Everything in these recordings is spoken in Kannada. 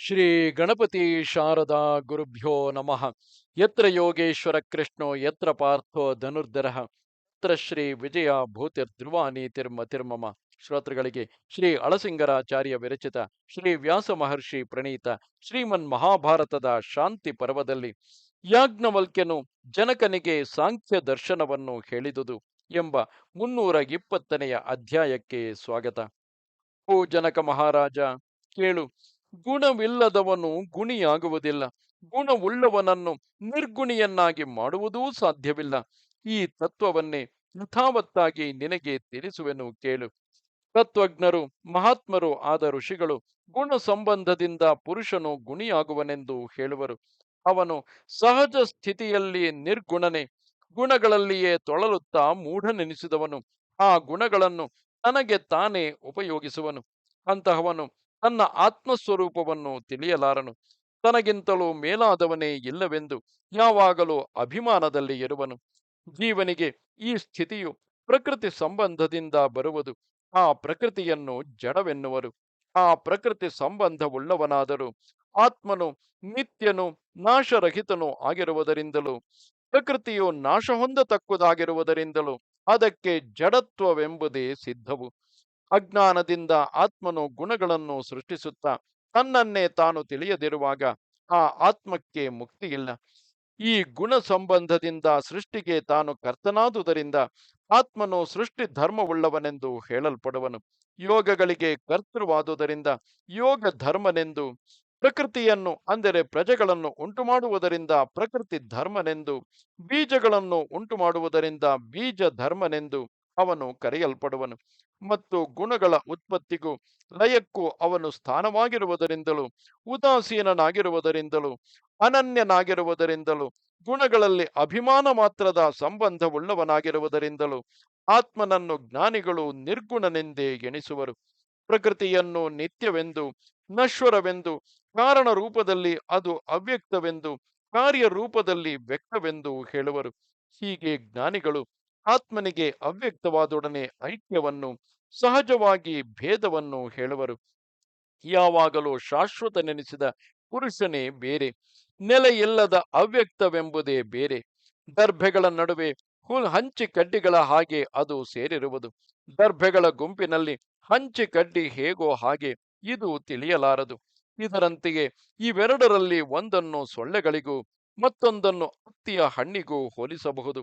ಶ್ರೀ ಗಣಪತಿ ಶಾರದಾ ಗುರುಭ್ಯೋ ನಮಃ. ಯತ್ರ ಯೋಗೇಶ್ವರ ಕೃಷ್ಣೋ, ಯತ್ರ ಪಾರ್ಥೋ ಧನುರ್ಧರ. ಯತ್ರ ಶ್ರೀ ವಿಜಯ ತಿರ್ಮ ತಿರ್ಮಮ. ಶ್ರೋತೃಗಳಿಗೆ ಶ್ರೀ ಅಳಸಿಂಗರಾಚಾರ್ಯ ವಿರಚಿತ, ಶ್ರೀ ವ್ಯಾಸ ಮಹರ್ಷಿ ಪ್ರಣೀತ, ಶ್ರೀಮನ್ ಮಹಾಭಾರತದ ಶಾಂತಿ ಪರ್ವದಲ್ಲಿ ಯಾಜ್ಞವಲ್ಕ್ಯನು ಜನಕನಿಗೆ ಸಾಂಖ್ಯ ದರ್ಶನವನ್ನು ಹೇಳಿದುದು ಎಂಬ ಮುನ್ನೂರ ಇಪ್ಪತ್ತನೆಯ ಅಧ್ಯಾಯಕ್ಕೆ ಸ್ವಾಗತ. ಓ ಜನಕ ಮಹಾರಾಜ, ಕೇಳು ಗುಣವಿಲ್ಲದವನು ಗುಣಿಯಾಗುವುದಿಲ್ಲ. ಗುಣವುಳ್ಳವನನ್ನು ನಿರ್ಗುಣಿಯನ್ನಾಗಿ ಮಾಡುವುದೂ ಸಾಧ್ಯವಿಲ್ಲ. ಈ ತತ್ವವನ್ನೇ ಯಥಾವತ್ತಾಗಿ ನಿನಗೆ ತಿಳಿಸುವೆನು ಕೇಳು. ತತ್ವಜ್ಞರು, ಮಹಾತ್ಮರು ಆದ ಋಷಿಗಳು ಗುಣ ಸಂಬಂಧದಿಂದ ಪುರುಷನು ಗುಣಿಯಾಗುವನೆಂದು ಹೇಳುವರು. ಅವನು ಸಹಜ ಸ್ಥಿತಿಯಲ್ಲಿ ನಿರ್ಗುಣನೆ, ಗುಣಗಳಲ್ಲಿಯೇ ತೊಳಲುತ್ತಾ ಮೂಢನೆನಿಸಿದವನು. ಆ ಗುಣಗಳನ್ನು ತನಗೆ ತಾನೇ ಉಪಯೋಗಿಸುವನು. ಅಂತಹವನು ತನ್ನ ಆತ್ಮಸ್ವರೂಪವನ್ನು ತಿಳಿಯಲಾರನು. ತನಗಿಂತಲೂ ಮೇಲಾದವನೇ ಇಲ್ಲವೆಂದು ಯಾವಾಗಲೂ ಅಭಿಮಾನದಲ್ಲಿ ಇರುವನು. ಜೀವನಿಗೆ ಈ ಸ್ಥಿತಿಯು ಪ್ರಕೃತಿ ಸಂಬಂಧದಿಂದ ಬರುವುದು, ಆ ಪ್ರಕೃತಿಯನ್ನು ಜಡವೆನ್ನುವರು. ಆ ಪ್ರಕೃತಿ ಸಂಬಂಧವುಳ್ಳವನಾದರೂ ಆತ್ಮನು ನಿತ್ಯನು ನಾಶರಹಿತನು ಆಗಿರುವುದರಿಂದಲೂ, ಪ್ರಕೃತಿಯು ನಾಶ ಹೊಂದತಕ್ಕುದಾಗಿರುವುದರಿಂದಲೂ ಅದಕ್ಕೆ ಜಡತ್ವವೆಂಬುದೇ ಸಿದ್ಧವು. ಅಜ್ಞಾನದಿಂದ ಆತ್ಮನು ಗುಣಗಳನ್ನು ಸೃಷ್ಟಿಸುತ್ತಾ ತನ್ನನ್ನೇ ತಾನು ತಿಳಿಯದಿರುವಾಗ ಆ ಆತ್ಮಕ್ಕೆ ಮುಕ್ತಿಯಿಲ್ಲ. ಈ ಗುಣ ಸಂಬಂಧದಿಂದ ಸೃಷ್ಟಿಗೆ ತಾನು ಕರ್ತನಾದುದರಿಂದ ಆತ್ಮನು ಸೃಷ್ಟಿ ಧರ್ಮವುಳ್ಳವನೆಂದು ಹೇಳಲ್ಪಡುವನು. ಯೋಗಗಳಿಗೆ ಕರ್ತೃವಾದುದರಿಂದ ಯೋಗ ಧರ್ಮನೆಂದು, ಪ್ರಕೃತಿಯನ್ನು ಅಂದರೆ ಪ್ರಜೆಗಳನ್ನು ಉಂಟು ಮಾಡುವುದರಿಂದ ಪ್ರಕೃತಿ ಧರ್ಮನೆಂದು, ಬೀಜಗಳನ್ನು ಉಂಟು ಮಾಡುವುದರಿಂದ ಬೀಜ ಧರ್ಮನೆಂದು ಅವನು ಕರೆಯಲ್ಪಡುವನು ಮತ್ತು ಗುಣಗಳ ಉತ್ಪತ್ತಿಗೂ ಲಯಕ್ಕೂ ಅವನು ಸ್ಥಾನವಾಗಿರುವುದರಿಂದಲೂ, ಉದಾಸೀನನಾಗಿರುವುದರಿಂದಲೂ, ಅನನ್ಯನಾಗಿರುವುದರಿಂದಲೂ, ಗುಣಗಳಲ್ಲಿ ಅಭಿಮಾನ ಮಾತ್ರದ ಸಂಬಂಧವುಳ್ಳವನಾಗಿರುವುದರಿಂದಲೂ ಆತ್ಮನನ್ನು ಜ್ಞಾನಿಗಳು ನಿರ್ಗುಣನೆಂದೇ ಎಣಿಸುವರು. ಪ್ರಕೃತಿಯನ್ನು ನಿತ್ಯವೆಂದು, ನಶ್ವರವೆಂದು ಕಾರಣ ರೂಪದಲ್ಲಿ ಅದು ಅವ್ಯಕ್ತವೆಂದು ಕಾರ್ಯ ರೂಪದಲ್ಲಿ ವ್ಯಕ್ತವೆಂದು ಹೇಳುವರು. ಹೀಗೆ ಜ್ಞಾನಿಗಳು ಆತ್ಮನಿಗೆ ಅವ್ಯಕ್ತವಾದೊಡನೆ ಐಕ್ಯವನ್ನು, ಸಹಜವಾಗಿ ಭೇದವನ್ನು ಹೇಳುವರು. ಯಾವಾಗಲೂ ಶಾಶ್ವತನೆನಿಸಿದ ಪುರುಷನೇ ಬೇರೆ, ನೆಲೆಯಿಲ್ಲದ ಅವ್ಯಕ್ತವೆಂಬುದೇ ಬೇರೆ. ದರ್ಭೆಗಳ ನಡುವೆ ಹುಲ್ ಹಂಚಿ ಕಡ್ಡಿಗಳ ಹಾಗೆ ಅದು ಸೇರಿರುವುದು. ದರ್ಭೆಗಳ ಗುಂಪಿನಲ್ಲಿ ಹಂಚಿ ಕಡ್ಡಿ ಹೇಗೋ ಹಾಗೆ ಇದು ತಿಳಿಯಲಾರದು. ಇದರಂತೆಯೇ ಇವೆರಡರಲ್ಲಿ ಒಂದನ್ನು ಸೊಳ್ಳೆಗಳಿಗೂ, ಮತ್ತೊಂದನ್ನು ಅತ್ತಿಯ ಹಣ್ಣಿಗೂ ಹೋಲಿಸಬಹುದು.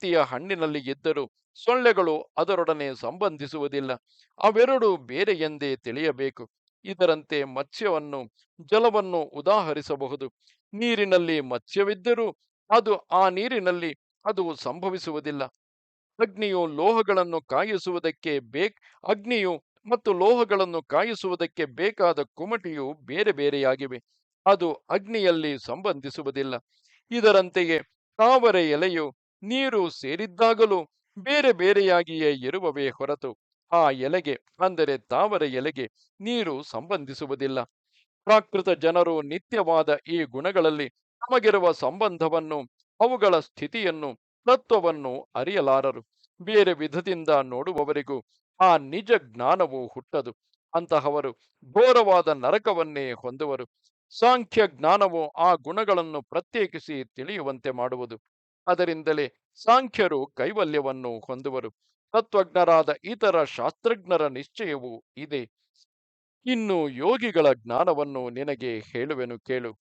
ಹತ್ತಿಯ ಹಣ್ಣಿನಲ್ಲಿ ಇದ್ದರೂ ಸೊಳ್ಳೆಗಳು ಅದರೊಡನೆ ಸಂಬಂಧಿಸುವುದಿಲ್ಲ. ಅವೆರಡು ಬೇರೆ ಎಂದೇ ತಿಳಿಯಬೇಕು. ಇದರಂತೆ ಮತ್ಸ್ಯವನ್ನು, ಜಲವನ್ನು ಉದಾಹರಿಸಬಹುದು. ನೀರಿನಲ್ಲಿ ಮತ್ಸ್ಯವಿದ್ದರೂ ಅದು ಆ ನೀರಿನಲ್ಲಿ ಅದು ಸಂಭವಿಸುವುದಿಲ್ಲ. ಅಗ್ನಿಯು ಲೋಹಗಳನ್ನು ಕಾಯಿಸುವುದಕ್ಕೆ ಬೇಕ್, ಅಗ್ನಿಯು ಮತ್ತು ಲೋಹಗಳನ್ನು ಕಾಯಿಸುವುದಕ್ಕೆ ಬೇಕಾದ ಕುಮಟಿಯು ಬೇರೆ ಬೇರೆಯಾಗಿವೆ. ಅದು ಅಗ್ನಿಯಲ್ಲಿ ಸಂಬಂಧಿಸುವುದಿಲ್ಲ. ಇದರಂತೆಯೇ ತಾವರೆ ಎಲೆಯು ನೀರು ಸೇರಿದ್ದಾಗಲೂ ಬೇರೆ ಬೇರೆಯಾಗಿಯೇ ಇರುವವೇ ಹೊರತು ಆ ಎಲೆಗೆ, ಅಂದರೆ ತಾವರ ಎಲೆಗೆ ನೀರು ಸಂಬಂಧಿಸುವುದಿಲ್ಲ. ಪ್ರಾಕೃತ ಜನರು ನಿತ್ಯವಾದ ಈ ಗುಣಗಳಲ್ಲಿ ನಮಗಿರುವ ಸಂಬಂಧವನ್ನು, ಅವುಗಳ ಸ್ಥಿತಿಯನ್ನು, ತತ್ವವನ್ನು ಅರಿಯಲಾರರು. ಬೇರೆ ವಿಧದಿಂದ ನೋಡುವವರಿಗೂ ಆ ನಿಜ ಜ್ಞಾನವು ಹುಟ್ಟದು. ಅಂತಹವರು ಘೋರವಾದ ನರಕವನ್ನೇ ಹೊಂದುವರು. ಸಾಂಖ್ಯ ಜ್ಞಾನವು ಆ ಗುಣಗಳನ್ನು ಪ್ರತ್ಯೇಕಿಸಿ ತಿಳಿಯುವಂತೆ ಮಾಡುವುದು. ಅದರಿಂದಲೇ ಸಾಂಖ್ಯರು ಕೈವಲ್ಯವನ್ನು ಹೊಂದುವರು. ತತ್ವಜ್ಞರಾದ ಇತರ ಶಾಸ್ತ್ರಜ್ಞರ ನಿಶ್ಚಯವೂ ಇದೆ. ಇನ್ನು ಯೋಗಿಗಳ ಜ್ಞಾನವನ್ನು ನಿನಗೆ ಹೇಳುವೆನು ಕೇಳು.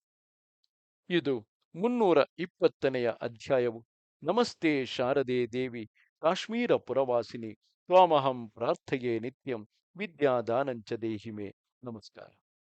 ಇದು ಮುನ್ನೂರ ಇಪ್ಪತ್ತನೆಯ ಅಧ್ಯಾಯವು. ನಮಸ್ತೆ ಶಾರದೆ ದೇವಿ, ಕಾಶ್ಮೀರ ಪುರವಾಸಿನಿ, ತ್ವಾಮಹಂ ಪ್ರಾರ್ಥಯೇ ನಿತ್ಯಂ, ವಿದ್ಯಾದಾನಂಚ ದೇಹಿಮೆ. ನಮಸ್ಕಾರ.